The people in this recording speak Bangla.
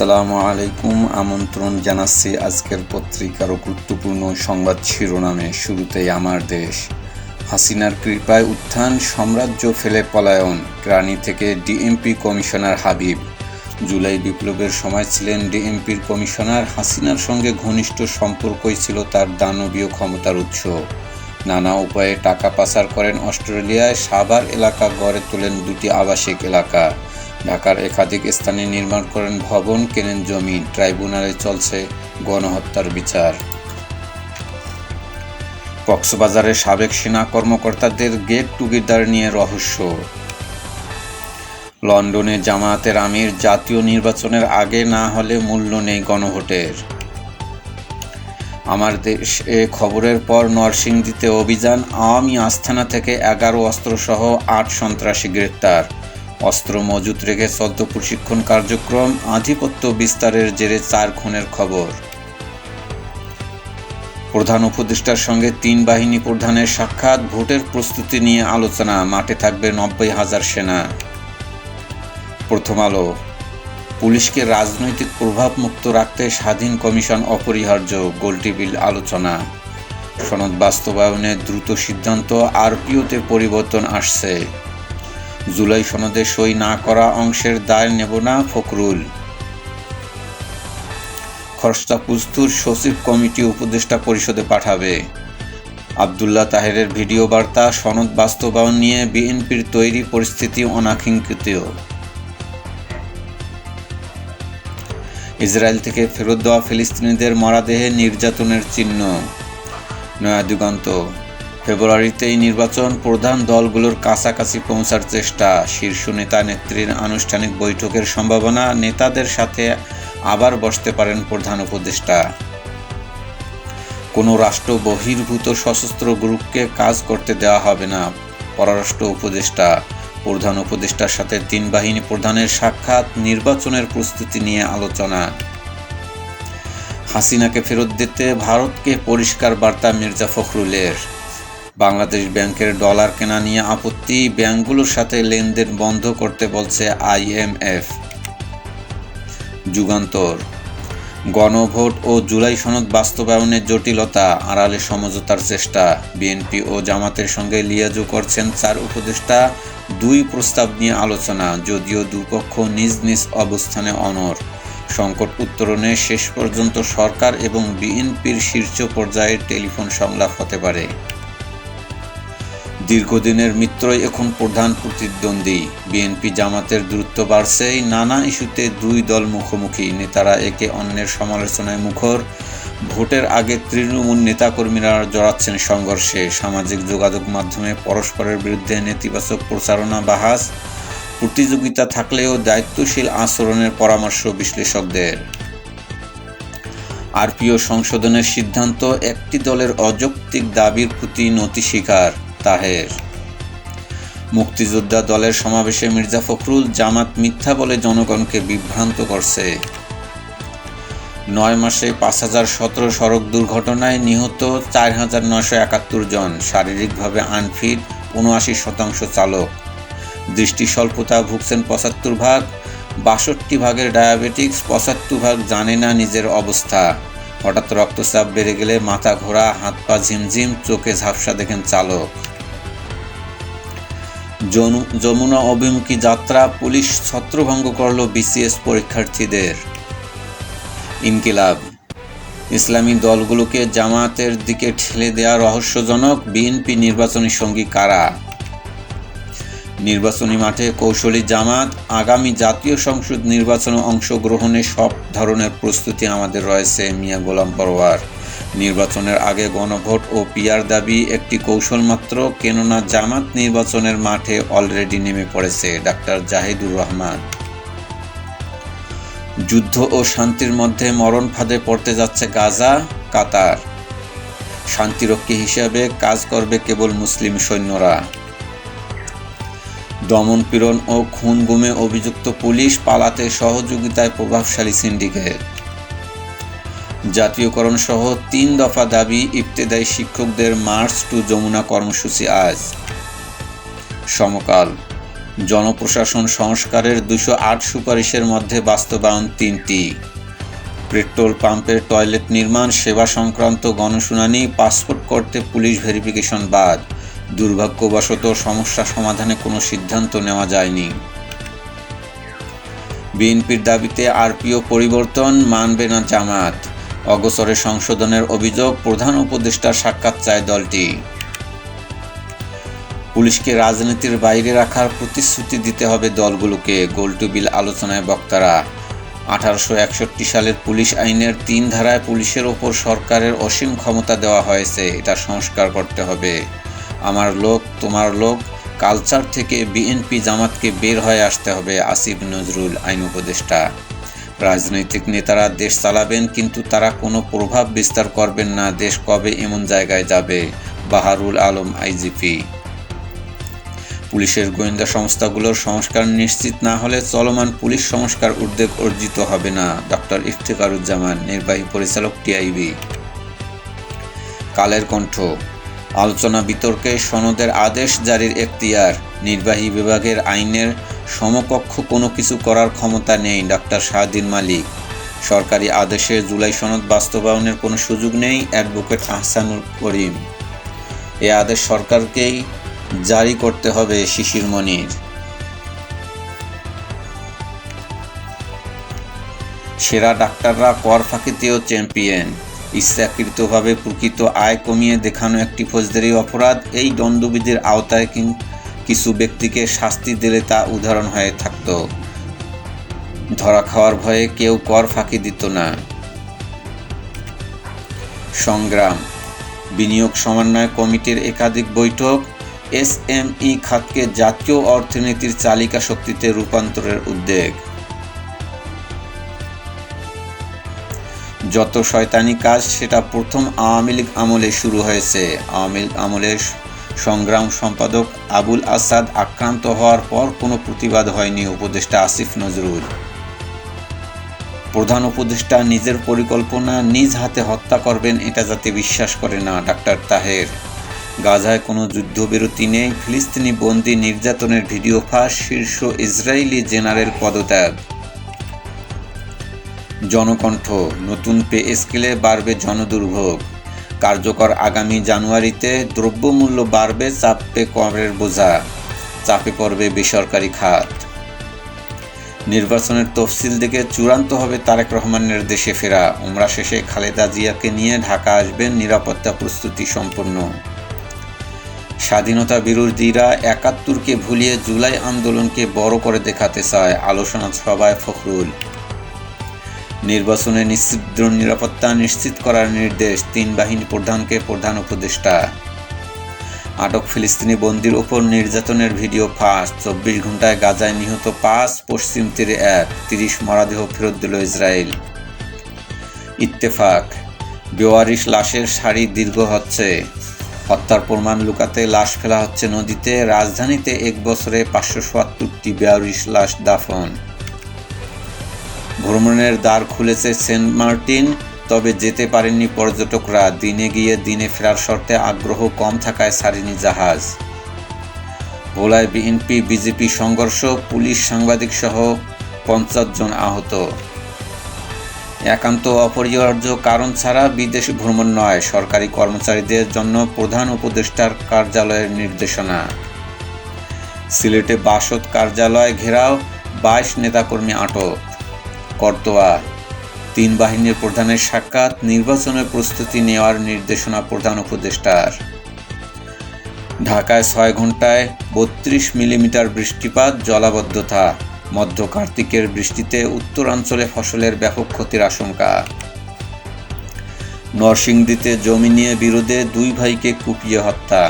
আসসালামু আলাইকুম। আমন্ত্রণ জানাচ্ছি আজকের পত্রিকার গুরুত্বপূর্ণ সংবাদ শিরোনামে, শুরুতেই আমার দেশ। হাসিনার কৃপায় উত্থান, সাম্রাজ্য ফেলে পলায়ন গ্রানি থেকে ডিএমপি কমিশনার হাবিব। জুলাই বিপ্লবের সময় ছিলেন ডিএমপির কমিশনার, হাসিনার সঙ্গে ঘনিষ্ঠ সম্পর্কই ছিল তার দানবীয় ক্ষমতার উৎস। নানা উপায়ে টাকা পাচার করেন অস্ট্রেলিয়ায়, সাভার এলাকা গড়ে তোলেন দুটি আবাসিক এলাকা। ঢাকার একাধিক স্থানে নির্মাণ করেন ভবন, কেনেন জমি, ট্রাইব্যুনালে চলছে গণহত্যার বিচার। কক্সবাজারের সাবেক সেনা কর্মকর্তাদের গেট টুগেদার নিয়ে রহস্য। লন্ডনে জামায়াতের আমির জাতীয় নির্বাচনের আগে না হলে মূল্য নেই গণভোটের। আমার দেশ খবরের পর নরসিংদীতে অভিযান, আওয়ামী আস্থানা থেকে এগারো অস্ত্রসহ আট সন্ত্রাসী গ্রেপ্তার। অস্ত্র মজুত রেখে চলত প্রশিক্ষণ কার্যক্রম আধিপত্য বিস্তারের জেরে চার খুনের খবর। প্রধান উপদেষ্টার সঙ্গে তিন বাহিনী প্রধানের সাক্ষাৎ, ভোটের প্রস্তুতি নিয়ে আলোচনা, মাঠে থাকবে নব্বই হাজার সেনা। প্রথম আলো, পুলিশকে রাজনৈতিক প্রভাব মুক্ত রাখতে স্বাধীন কমিশন অপরিহার্য গোলটিবিল আলোচনা। সনদ বাস্তবায়নে দ্রুত সিদ্ধান্ত, আরপিওতে পরিবর্তন আসছে। জুলাই সনদে সই না করা অংশের দায় নেব না ফখরুল। খরস্তা পুস্তুর সচিব কমিটি উপদেষ্টা পরিষদে পাঠাবে। আবদুল্লাহ তাহেরের ভিডিও বার্তা, সনদ বাস্তবায়ন নিয়ে বিএনপির তৈরি পরিস্থিতি অনাকাঙ্ক্ষিত ইসরায়েল থেকে ফেরত দেওয়া ফিলিস্তিনিদের মরাদেহে নির্যাতনের চিহ্ন। নয়া দিগন্ত ফেব্রুয়ারিতেই নির্বাচন প্রধান দলগুলোর কাছাকাছি পৌঁছার চেষ্টা। শীর্ষ নেতা নেত্রীর আনুষ্ঠানিক বৈঠকের সম্ভাবনা নেতাদের সাথে আবার বসতে পারেন প্রধান উপদেষ্টা। কোনো রাষ্ট্র বহির্ভূত সশস্ত্র গ্রুপকে কাজ করতে দেওয়া হবে না, পররাষ্ট্র উপদেষ্টা। প্রধান উপদেষ্টার সাথে তিন বাহিনী প্রধানের সাক্ষাৎ, নির্বাচনের প্রস্তুতি নিয়ে আলোচনা। হাসিনাকে ফেরত দিতে ভারতকে পরিষ্কার বার্তা মির্জা ফখরুলের। বাংলাদেশ ব্যাংকের ডলার কেনা নিয়ে আপত্তি, ব্যাংকগুলোর সাথে লেনদেন বন্ধ করতে বলছে আইএমএফ যুগান্তর। গণভোট ও জুলাই সনদ বাস্তবায়নের জটিলতা, আড়ালে সমঝোতার চেষ্টা। বিএনপি ও জামাতের সঙ্গে লিয়াজু করছেন চার উপদেষ্টা, দুই প্রস্তাব নিয়ে আলোচনা, যদিও দুপক্ষ নিজ নিজ অবস্থানে অনর সংকট উত্তরণে শেষ পর্যন্ত সরকার এবং বিএনপির শীর্ষ পর্যায়ে টেলিফোন সংলাপ হতে পারে। দীর্ঘদিনের মিত্রই এখন প্রধান প্রতিদ্বন্দ্বী। বিএনপি জামাতের দূরত্ব বাড়ছেই, নানা ইস্যুতে দুই দল মুখোমুখি। নেতারা একে অন্যের সমালোচনায় মুখর। ভোটের আগে তৃণমূল নেতাকর্মীরা জড়াচ্ছেন সংঘর্ষে। সামাজিক যোগাযোগ মাধ্যমে পরস্পরের বিরুদ্ধে নেতিবাচক প্রচারণা বাহাস। প্রতিযোগিতা থাকলেও দায়িত্বশীল আচরণের পরামর্শ বিশ্লেষকদের। আরপিও সংশোধনের সিদ্ধান্ত একটি দলের অযৌক্তিক দাবির প্রতি নতি স্বীকার। তাহের। মুক্তিযোদ্ধা দলের সমাবেশে মির্জা ফখরুল জামাত মিথ্যা বলে জনগণকে বিভ্রান্ত করছে। নয় মাসে পাঁচ হাজার সতেরো সড়ক দুর্ঘটনায় নিহত চার হাজার নয়শো একাত্তর জন। শারীরিকভাবে আনফিট, উনআশি শতাংশ চালক। দৃষ্টি স্বল্পতা ভুগছেন পঁচাত্তর ভাগ। বাষট্টি ভাগের ডায়াবেটিক্স, পঁচাত্তর ভাগ জানে না নিজের অবস্থা। হঠাৎ রক্তচাপ বেড়ে গেলে মাথা ঘোরা, হাত পা ঝিমঝিম, চোখে ঝাপসা দেখেন চালক। যমুনা অভিমুখী যাত্রা পুলিশ ছত্রভঙ্গ করল বিসিএস পরীক্ষার্থীদের। ইনকিলাব। ইসলামী দলগুলোকে জামাতের দিকে ঠেলে দেওয়া রহস্যজনক বিএনপি নির্বাচনী সঙ্গী কারা? নির্বাচনী মাঠে কৌশলী জামাত আগামী জাতীয় সংসদ নির্বাচনে অংশগ্রহণে সব ধরনের প্রস্তুতি আমাদের রয়েছে, মিয়া গোলাম পরোয়ার নির্বাচনের আগে গণভোট ও পিয়ার দাবি একটি কৌশল মাত্র, কেননা জামাত নির্বাচনের মাঠে অলরেডি নেমে পড়েছে ডাক্তার জাহিদুর রহমান। যুদ্ধ ও শান্তির মধ্যে মরণ ফাঁদে পড়তে যাচ্ছে গাজা, কাতার। শান্তিরক্ষী হিসাবে কাজ করবে কেবল মুসলিম সৈন্যরা। দমন পীড়ন ও খুন গুমে অভিযুক্ত পুলিশ পালাতে সহযোগিতায় প্রভাবশালী সিন্ডিকেট। জাতীয়করণ সহ তিন দফা দাবি ইবতেদায়ী শিক্ষকদের মার্চ টু যমুনা কর্মসূচি আজ। সমকাল। জনপ্রশাসন সংস্কারের দুশো আট সুপারিশের মধ্যে বাস্তবায়ন তিনটি। পেট্রোল পাম্পের টয়লেট নির্মাণ, সেবা সংক্রান্ত গণশুনানি, পাসপোর্ট করতে পুলিশ ভেরিফিকেশন বাদ। দুর্ভাগ্যবশত সমস্যা সমাধানে কোনো সিদ্ধান্ত নেওয়া যায়নি। বিএনপির দাবিতে আরপিও পরিবর্তন, মানবে না জামাত। অগসরে সংশোধনের অভিযোগ প্রধান উপদেষ্টার সাক্ষাৎ চায় দলটি। পুলিশকে রাজনীতির বাইরে রাখার প্রতিশ্রুতি দিতে হবে দলগুলোকে, গোলটুবিল আলোচনায় বক্তারা। আঠারোশো একষট্টি সালের পুলিশ আইনের তিন ধারায় পুলিশের ওপর সরকারের অসীম ক্ষমতা দেওয়া হয়েছে, এটা সংস্কার করতে হবে। আমার লোক, তোমার লোক, কালচার থেকে বিএনপি জামাতকে বের হয়ে আসতে হবে, আসিফ নজরুল, আইন উপদেষ্টা। রাজনৈতিক নেতারা দেশ চালাবেন, কিন্তু তারা কোনো প্রভাব বিস্তার করবেন না। দেশ কবে এমন জায়গায় যাবে? বাহারুল আলম, আইজিপি। পুলিশের গোয়েন্দা সংস্থাগুলোর সংস্কার নিশ্চিত না হলে চলমান পুলিশ সংস্কার উদ্যোগ অর্জিত হবে না। ডক্টর ইফতেকারুজ্জামান, নির্বাহী পরিচালক টিআইবি। কালের কণ্ঠ। আলোচনা বিতর্কে সনদের আদেশ জারির এখতিয়ার। নির্বাহী বিভাগের আইনের সমকক্ষ কোনো কিছু করার ক্ষমতা নেই ডক্টর শাহদিন মালিক। সরকারি আদেশে জুলাই সনদ বাস্তবায়নের কোনো সুযোগ নেই, অ্যাডভোকেট আহসানুল করিম। এ আদেশ সরকারকেই জারি করতে হবে, শিশির মনির। সেরা ডাক্তাররা কর ফাঁকিতেও চ্যাম্পিয়ন। ইচ্ছাকৃতভাবে প্রকৃত আয় কমিয়ে দেখানো একটি ফৌজদারি অপরাধ, এই দণ্ডবিধির আওতায় কিছু ব্যক্তিকে শাস্তি দিলে তা উদাহরণ হয়ে থাকত। ধরা খাওয়ার ভয়ে কেউ কর ফাঁকি দিত না। সংগ্রাম। বিনিয়োগ সমন্বয় কমিটির একাধিক বৈঠক এসএমই খাতকে জাতীয় অর্থনীতির চালিকা শক্তিতে রূপান্তরের উদ্যোগ যত শয়তানি কাজ, সেটা প্রথম আওয়ামী লীগ আমলে শুরু হয়েছে। আওয়ামী লীগ আমলের সংগ্রাম সম্পাদক আবুল আসাদ আক্রান্ত হওয়ার পর কোনো প্রতিবাদ হয়নি উপদেষ্টা আসিফ নজরুল। প্রধান উপদেষ্টা নিজের পরিকল্পনা নিজ হাতে হত্যা করবেন এটা যাতে বিশ্বাস করে না ডাক্তার তাহের। গাজায় কোনো যুদ্ধবিরতি নেই, ফিলিস্তিনি বন্দি নির্যাতনের ভিডিও ফাঁস, শীর্ষ ইসরায়েলি জেনারেল পদত্যাগ। জনকণ্ঠ, নতুন পে স্কেলে বাড়বে জনদুর্ভোগ। কার্যকর আগামী জানুয়ারিতে দ্রব্যমূল্য বাড়বে চাপবে করের বোঝা, চাপে পড়বে বেসরকারি খাত। নির্বাচনের তফসিল দেখে চূড়ান্ত হবে তারেক রহমানের দেশে ফেরা। উমরা শেষে খালেদা জিয়াকে নিয়ে ঢাকা আসবেন নিরাপত্তা প্রস্তুতি সম্পন্ন। স্বাধীনতা বিরোধীরা একাত্তরকে ভুলিয়ে জুলাই আন্দোলনকে বড় করে দেখাতে চায়, আলোচনা সভায় ফখরুল। নির্বাচনে নিশ্চিদ্র নিরাপত্তা নিশ্চিত করার নির্দেশ তিন বাহিনী প্রধানকে প্রধান উপদেষ্টা। আটক ফিলিস্তিনি বন্দির ওপর নির্যাতনের ভিডিও ফাঁস। চব্বিশ ঘন্টায় গাজায় নিহত পাঁচ পশ্চিম তীরে এক, তিরিশ মরাদেহ ফেরত দিল ইসরায়েল। ইত্তেফাক, বেওয়ারিশ লাশের শাড়ি দীর্ঘ হচ্ছে। হত্যার প্রমাণ লুকাতে লাশ ফেলা হচ্ছে নদীতে। রাজধানীতে এক বছরে পাঁচশো সত্তরটি বেয়ারিশ লাশ দাফন। ভ্রমণের দ্বার খুলেছে সেন্ট মার্টিন, তবে যেতে পারেননি পর্যটকরা। দিনে গিয়ে দিনে ফেরার শর্তে আগ্রহ কম থাকায় সারিনি জাহাজ। ভোলায় বিএনপি, বিজেপি সংঘর্ষ, পুলিশ সাংবাদিক সহ পঞ্চাশ জন আহত। একান্ত অপরিহার্য কারণ ছাড়া বিদেশ ভ্রমণ নয়, সরকারি কর্মচারীদের জন্য প্রধান উপদেষ্টার কার্যালয়ের নির্দেশনা। সিলেটে বাসদ কার্যালয় ঘেরাও, বাইশ নেতাকর্মী আটক। কর্তোয়া তিন বাহিনীর প্রধানের সাক্ষাৎ, নির্বাচনের প্রস্তুতি নেওয়ার নির্দেশনা প্রধান উপদেষ্টার। ঢাকায় ছয় ঘন্টায় বত্রিশ মিলিমিটার বৃষ্টিপাত, জলাবদ্ধতা। মধ্য কার্তিকের বৃষ্টিতে উত্তরাঞ্চলে ফসলের ব্যাপক ক্ষতির আশঙ্কা। নরসিংদীতে জমি নিয়ে বিরোধে দুই ভাইকে কুপিয়ে হত্যা।